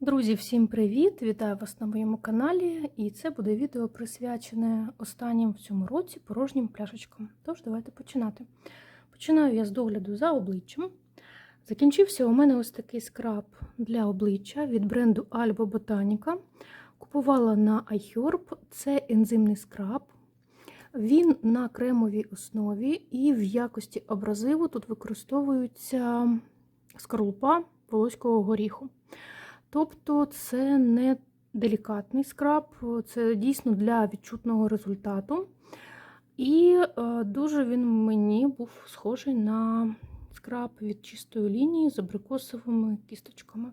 Друзі, всім привіт! Вітаю вас на моєму каналі, і це буде відео присвячене останнім в цьому році порожнім пляшечкам. Тож, давайте починати. Починаю я з догляду за обличчям. Закінчився у мене ось такий скраб для обличчя від бренду Alba Botanica. Купувала на iHerb. Це ензимний скраб. Він на кремовій основі, і в якості абразиву тут використовується скорлупа волоського горіху. Тобто це не делікатний скраб, це дійсно для відчутного результату. І е, дуже він мені був схожий на скраб від чистої лінії з абрикосовими кісточками.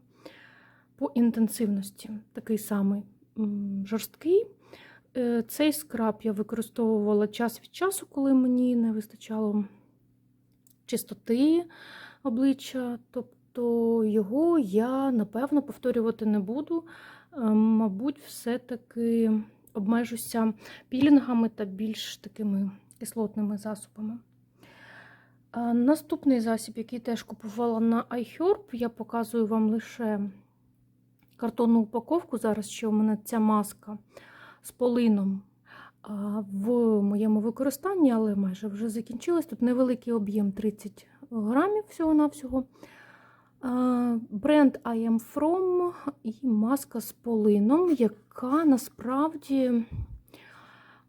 По інтенсивності такий самий жорсткий. Е, Цей скраб я використовувала час від часу, коли мені не вистачало чистоти обличчя. Тобто то його я напевно повторювати не буду. Е, Мабуть, все-таки обмежуся пілінгами та більш такими кислотними засобами. Наступний засіб, який теж купувала на iHerb, я показую вам лише картонну упаковку. Зараз ще у мене ця маска з полином в моєму використанні, але майже вже закінчилась. Тут невеликий об'єм 30 грамів всього-навсього. Бренд I am From і маска з полином, яка насправді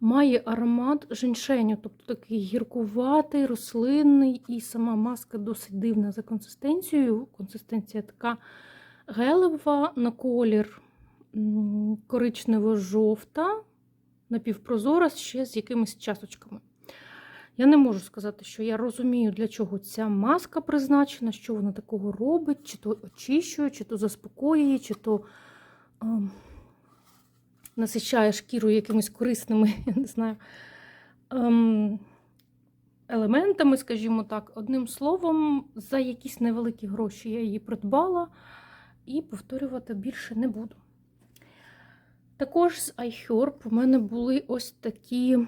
має аромат женьшеню, тобто такий гіркуватий, рослинний, і сама маска досить дивна за консистенцією. Консистенція така гелева на колір коричнево-жовта, напівпрозора, ще з якимись часочками. Я не можу сказати, що я розумію, для чого ця маска призначена, що вона такого робить, чи то очищує, чи то заспокоює, чи то е, насичає шкіру якимись корисними, я не знаю, е, елементами, скажімо так. Одним словом, за якісь невеликі гроші я її придбала і повторювати більше не буду. Також з iHerb у мене були ось такі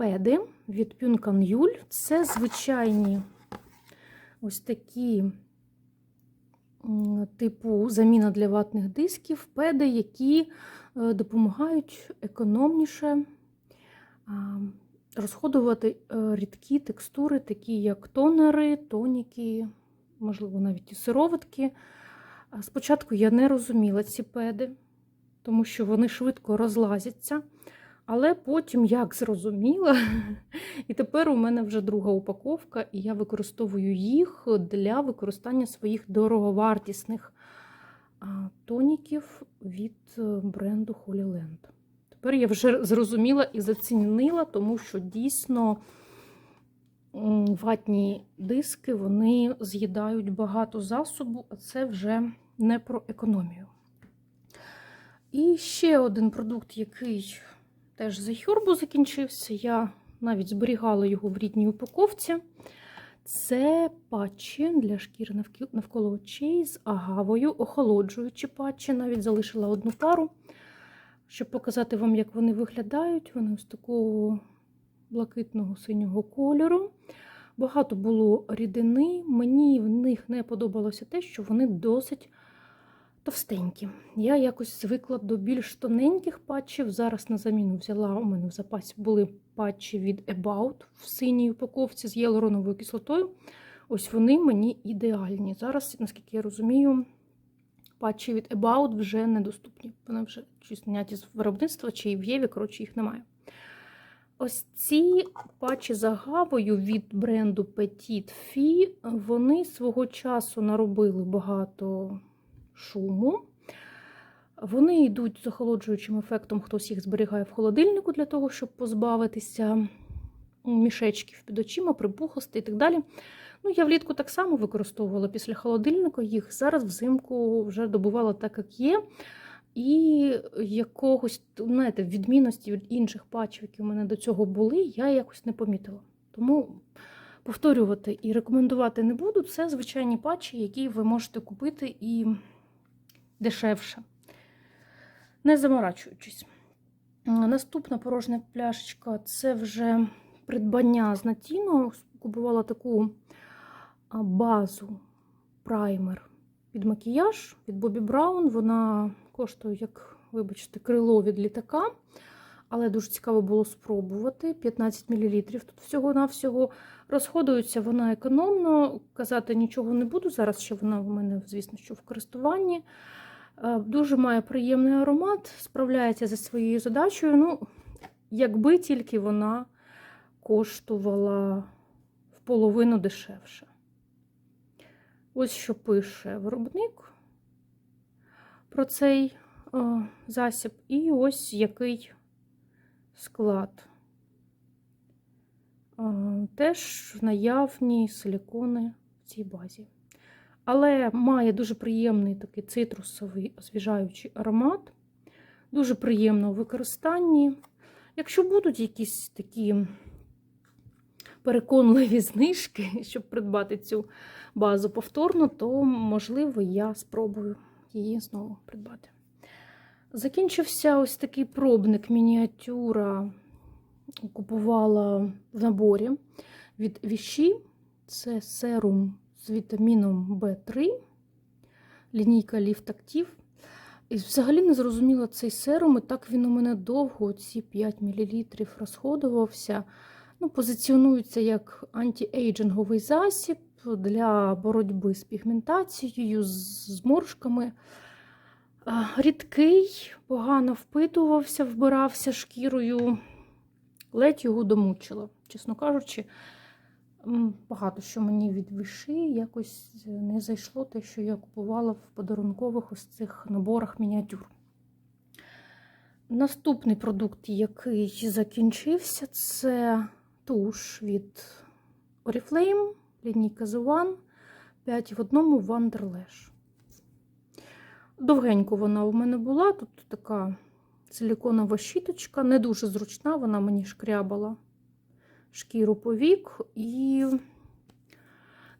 педи від Пюнкан Юль. Це звичайні ось такі, типу, заміна для ватних дисків, педи, які допомагають економніше розходувати рідкі текстури, такі як тонери, тоніки, можливо, навіть і сироватки. Спочатку я не розуміла ці педи, тому що вони швидко розлазяться. Але потім як зрозуміла, і тепер у мене вже друга упаковка, і я використовую їх для використання своїх дороговартісних тоніків від е, бренду Holy Land. Тепер я вже зрозуміла і зацінила, тому що дійсно ватні диски вони з'їдають багато засобу, а це вже не про економію. І ще один продукт, який теж за хюрбу закінчився. Я навіть зберігала його в рідній упаковці. Це патчі для шкіри навколо очей з агавою, охолоджуючі патчі. Навіть залишила одну пару, щоб показати вам, як вони виглядають. Вони ось такого блакитного синього кольору. Багато було рідини. Мені в них не подобалося те, що вони досить товстенькі. Я якось звикла до більш тоненьких патчів. Зараз на заміну взяла, у мене в запасі були патчі від About в синій упаковці з гіалуроновою кислотою. Ось вони мені ідеальні. Зараз, наскільки я розумію, патчі від About вже недоступні. Вони вже чи зняті з виробництва, чи в Єві, коротше, їх немає. Ось ці патчі з агавою від бренду Petit Fi, вони свого часу наробили багато шуму. Вони йдуть з охолоджуючим ефектом, хтось їх зберігає в холодильнику для того, щоб позбавитися мішечків під очима, припухлостей і так далі. Ну, Я влітку так само використовувала після холодильника їх. Зараз взимку вже добувала так, як є. І якогось, знаєте, відмінності від інших патчів, які у мене до цього були, я якось не помітила. Тому повторювати і рекомендувати не буду. Це звичайні патчі, які ви можете купити і дешевше, не заморачуючись. Наступна порожня пляшечка це вже придбання з Натіно. Купувала таку базу, праймер під макіяж від Бобі Браун. Вона коштує, як, вибачте, крило від літака. Але дуже цікаво було спробувати. 15 мл тут всього-навсього розходується вона економно. Казати нічого не буду. Зараз ще вона в мене, звісно, що в користуванні. Е, Дуже має приємний аромат, справляється зі своєю задачею. Ну, якби тільки вона коштувала в половину дешевше. Ось що пише виробник про цей е, засіб, і ось який склад. Е, теж наявні силікони в цій базі. Але має дуже приємний такий цитрусовий освіжаючий аромат, дуже приємно у використанні. Якщо будуть якісь такі переконливі знижки, щоб придбати цю базу повторно, то, можливо, я спробую її знову придбати. Закінчився ось такий пробник мініатюра. Купувала в наборі від Віші. Це серум з вітаміном В3, лінійка Active. І взагалі не зрозуміла цей серум, і так він у мене довго, ці 5 мл розходувався. Ну, Позиціонується як антиейджинговий засіб для боротьби з пігментацією, з зморшками. Рідкий, погано впитувався, вбирався шкірою, ледь його домучила. Чесно кажучи, багато що мені від виши якось не зайшло те, що я купувала в подарункових ось цих наборах мініатюр. Наступний продукт, який закінчився, це туш від Oriflame, лінійка The One, 5 в одному Wonderlash. Довгенько вона у мене була. Тут така силіконова щіточка, не дуже зручна, вона мені шкрябала шкіру повік і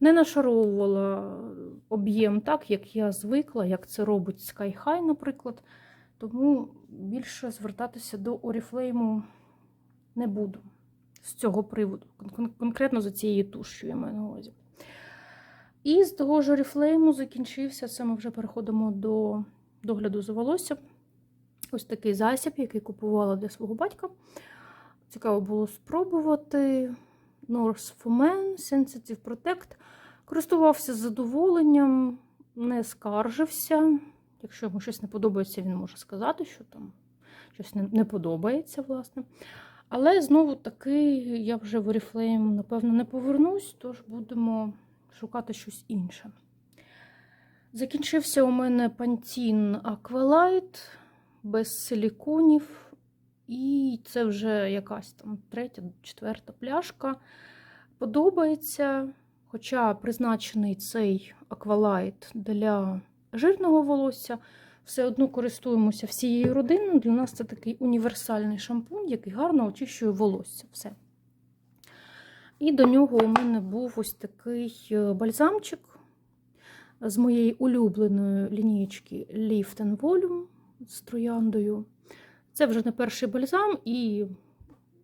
не нашаровувала об'єм так, як я звикла, як це робить Sky High, наприклад. Тому більше звертатися до Oriflame не буду з цього приводу, конкретно за цією тушю я маю на увазі. І з того ж Oriflame закінчився, це ми вже переходимо до догляду за волоссям. Ось такий засіб, який купувала для свого батька. Цікаво було спробувати. North for Sensitive Protect. Користувався задоволенням, не скаржився. Якщо йому щось не подобається, він може сказати, що там щось не, подобається, власне. Але знову таки я вже в Oriflame, напевно, не повернусь, тож будемо шукати щось інше. Закінчився у мене Pantene Aqualight без силіконів. І це вже якась там третя, четверта пляшка. Подобається. Хоча призначений цей аквалайт для жирного волосся, все одно користуємося всією родиною. Для нас це такий універсальний шампунь, який гарно очищує волосся. Все. І до нього у мене був ось такий е, бальзамчик з моєї улюбленої лінієчки Lift and Volume з трояндою. Це вже не перший бальзам, і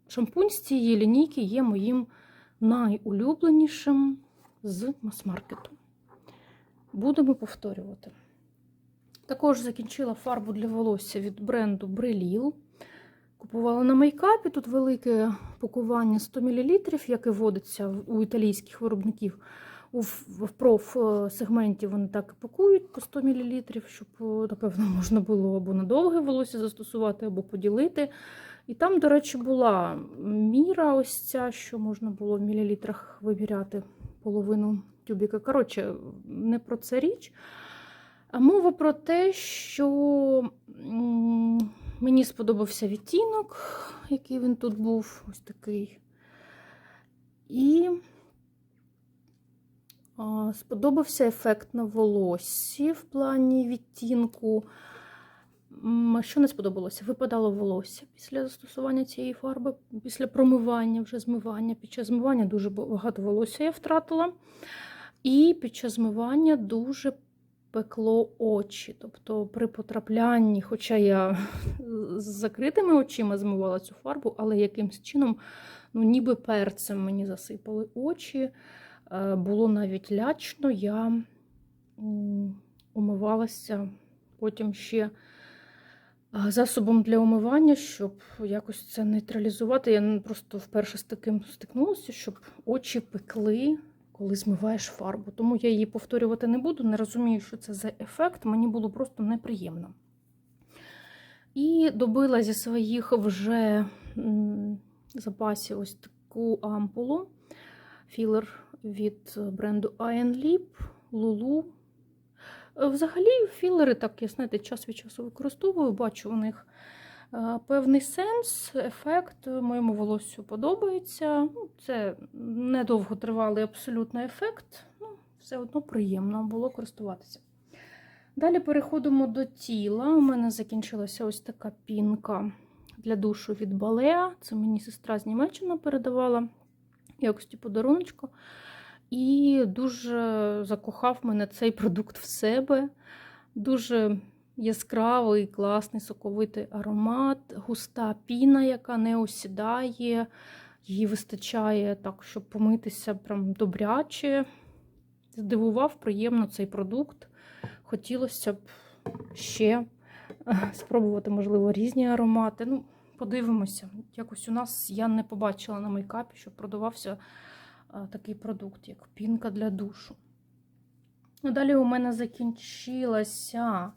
шампунь з цієї лінійки є моїм найулюбленішим з мас-маркету. Будемо повторювати. Також закінчила фарбу для волосся від бренду Бреліл. Купувала на мейкапі. Тут велике пакування 100 мл, яке вводиться у італійських виробників. В проф-сегменті вони так і пакують по 100 мл, щоб, напевно, можна було або на довге волосся застосувати, або поділити. І там, до речі, була міра, ось ця, що можна було в мілілітрах виміряти половину тюбіка. Коротше, не про це річ. А мова про те, що мені сподобався відтінок, який він тут був, ось такий. І сподобався ефект на волоссі в плані відтінку. Що не сподобалося? Випадало волосся після застосування цієї фарби, після промивання, вже змивання. Під час змивання дуже багато волосся я втратила. І під час змивання дуже пекло очі. Тобто при потраплянні, хоча я з закритими очима змивала цю фарбу, але якимсь чином, ну, ніби перцем мені засипали очі. Було навіть лячно, я умивалася потім ще засобом для умивання, щоб якось це нейтралізувати. Я просто вперше з таким стикнулася, щоб очі пекли, коли змиваєш фарбу. Тому я її повторювати не буду, не розумію, що це за ефект. Мені було просто неприємно. І добила зі своїх вже запасів ось таку ампулу. Філер від бренду Lip, Lulu. Е, Взагалі, філери, так, я знаєте, час від часу використовую, бачу у них е, певний сенс, ефект моєму волоссю подобається. Ну, Це недовго тривалий абсолютно ефект, ну, все одно приємно було користуватися. Далі переходимо до тіла. У мене закінчилася ось така пінка для душу від Балеа. Це мені сестра з Німеччини передавала якості подаруночку. І дуже закохав мене цей продукт в себе. Дуже яскравий, класний, соковитий аромат, густа піна, яка не осідає. Її вистачає так, щоб помитися прям добряче. Здивував приємно цей продукт. Хотілося б ще е, спробувати, можливо, різні аромати. Ну, подивимося. Якось у нас я не побачила на мейкапі, щоб продавався такий продукт, як пінка для душу. Ну, Далі у мене закінчилася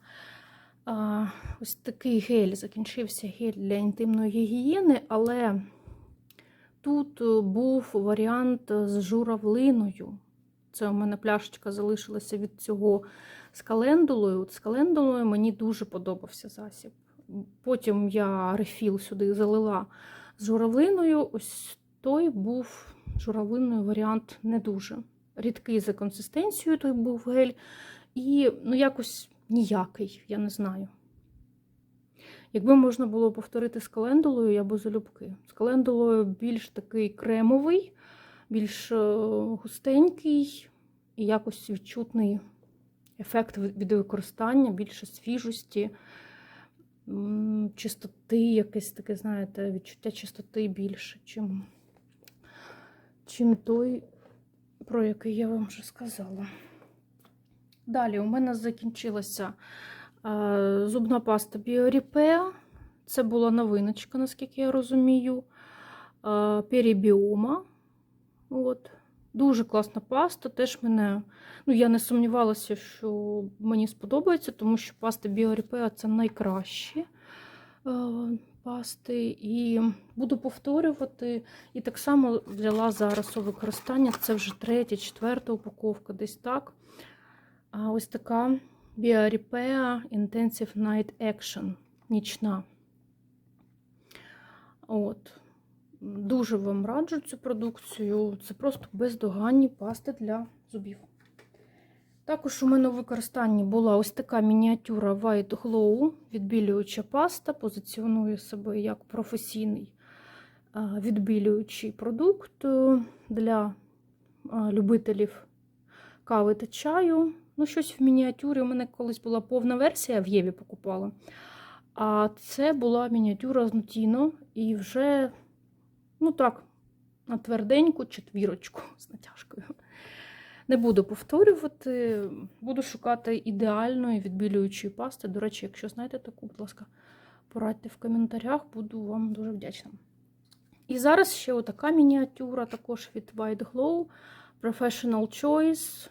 а, ось такий гель. Закінчився гель для інтимної гігієни, але тут е, був варіант з журавлиною. Це у мене пляшечка залишилася від цього з календулою. От з календулою мені дуже подобався засіб. Потім я рефіл сюди залила з журавлиною. Ось той був журавлиною варіант не дуже. Рідкий за консистенцією той був гель. І ну, якось ніякий, я не знаю. Якби можна було повторити з календулою, я би залюбки. З календулою більш такий кремовий, більш е, густенький і якось відчутний ефект від використання, більше свіжості, чистоти, якесь таке, знаєте, відчуття чистоти більше, чим, чим той, про який я вам вже сказала. Далі у мене закінчилася е, зубна паста Біоріпеа. Це була новиночка, наскільки я розумію. Е, Перібіома. От. Дуже класна паста. Теж мене, ну я не сумнівалася, що мені сподобається, тому що пасти Біоріпеа це найкращі е, пасти. І буду повторювати. І так само взяла зараз у використання. Це вже третя, четверта упаковка, десь так. А ось така Біоріпеа Intensive Night Action. Нічна. От. Дуже вам раджу цю продукцію. Це просто бездоганні пасти для зубів. Також у мене у використанні була ось така мініатюра White Glow, відбілююча паста, позиціонує себе як професійний відбілюючий продукт е, для любителів кави та чаю. Ну, щось в мініатюрі. У мене колись була повна версія в Єві покупала. А це була мініатюра з Нутіно і вже, ну так, на тверденьку четвірочку з натяжкою. Не буду повторювати, буду шукати ідеальної відбілюючої пасти. До речі, якщо знаєте таку, будь ласка, порадьте в коментарях, буду вам дуже вдячна. І зараз ще отака мініатюра, також від White Glow Professional Choice.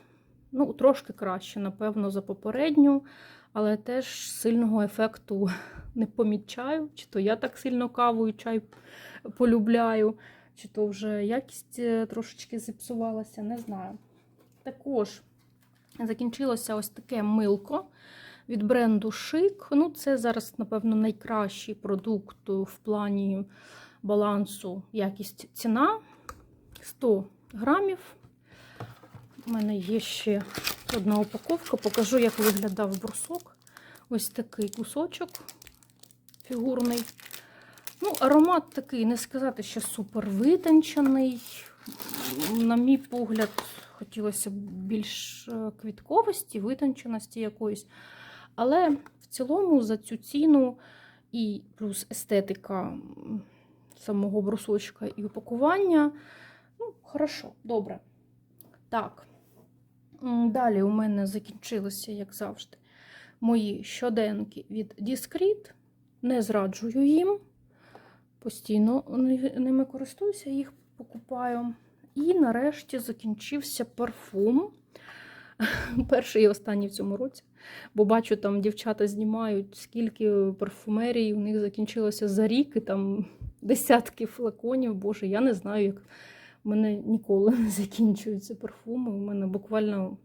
Ну, трошки краще, напевно, за попередню, але теж сильного ефекту не помічаю. Чи то я так сильно каву і чай полюбляю, чи то вже якість е, трошечки зіпсувалася, не знаю. Також закінчилося ось таке милко від бренду Chic. Ну, це зараз, напевно, найкращий продукт в плані балансу якість ціна 100 грамів. У мене є ще одна упаковка. Покажу, як виглядав брусок. Ось такий кусочок фігурний. Ну, аромат такий, не сказати, що супер витончений. На мій погляд, хотілося б більш е, квітковості, витонченості якоїсь. Але в цілому за цю ціну і плюс естетика самого брусочка і упакування. Ну, хорошо, добре. Так. Далі у мене закінчилися, як завжди, мої щоденки від Discreet. Не зраджую їм. Постійно ними користуюся, їх покупаю. І нарешті закінчився парфум. Перший і останній в цьому році. Бо бачу, там дівчата знімають, скільки парфумерій у них закінчилося за рік, і там десятки флаконів. Боже, я не знаю, як у мене ніколи не закінчуються парфуми. У мене буквально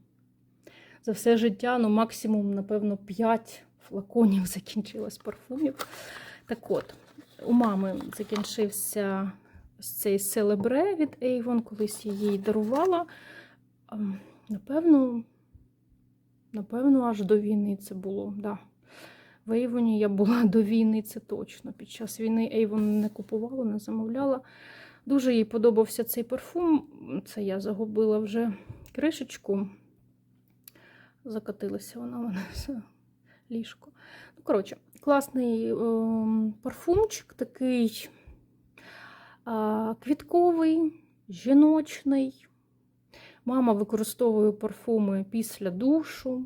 за все життя, ну максимум, напевно, 5 флаконів закінчилось парфумів. Так от, у мами закінчився ось цей Celebre від Avon, колись їй дарувала. Ем, Напевно, напевно, аж до війни це було. Да. В Avon я була до війни, це точно. Під час війни Avon не купувала, не замовляла. Дуже їй подобався цей парфум. Це я загубила вже кришечку. Закатилася вона в мене все ліжко. Ну, коротше, класний ем, парфумчик, такий квітковий, жіночний. Мама використовує парфуми після душу.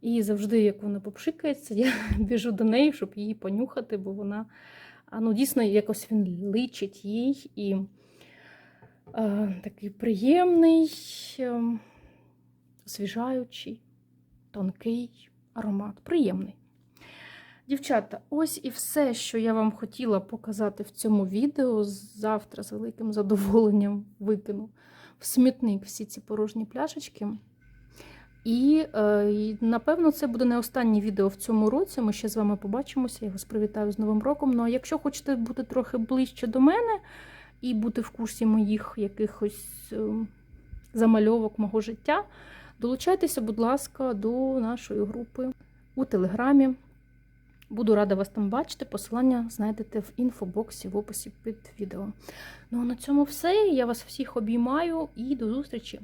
І завжди, як вона попшикається, я біжу до неї, щоб її понюхати, бо вона ну, дійсно якось він личить їй і е, такий приємний, е, освіжаючий, тонкий аромат. Приємний. Дівчата, ось і все, що я вам хотіла показати в цьому відео. Завтра з великим задоволенням викину в смітник всі ці порожні пляшечки. І, е, і, напевно, це буде не останнє відео в цьому році. Ми ще з вами побачимося. Я вас привітаю з Новим роком. Ну а якщо хочете бути трохи ближче до мене і бути в курсі моїх якихось е, замальовок мого життя, долучайтеся, будь ласка, до нашої групи у Телеграмі. Буду рада вас там бачити. Посилання знайдете в інфобоксі в описі під відео. Ну а на цьому все. Я вас всіх обіймаю і до зустрічі!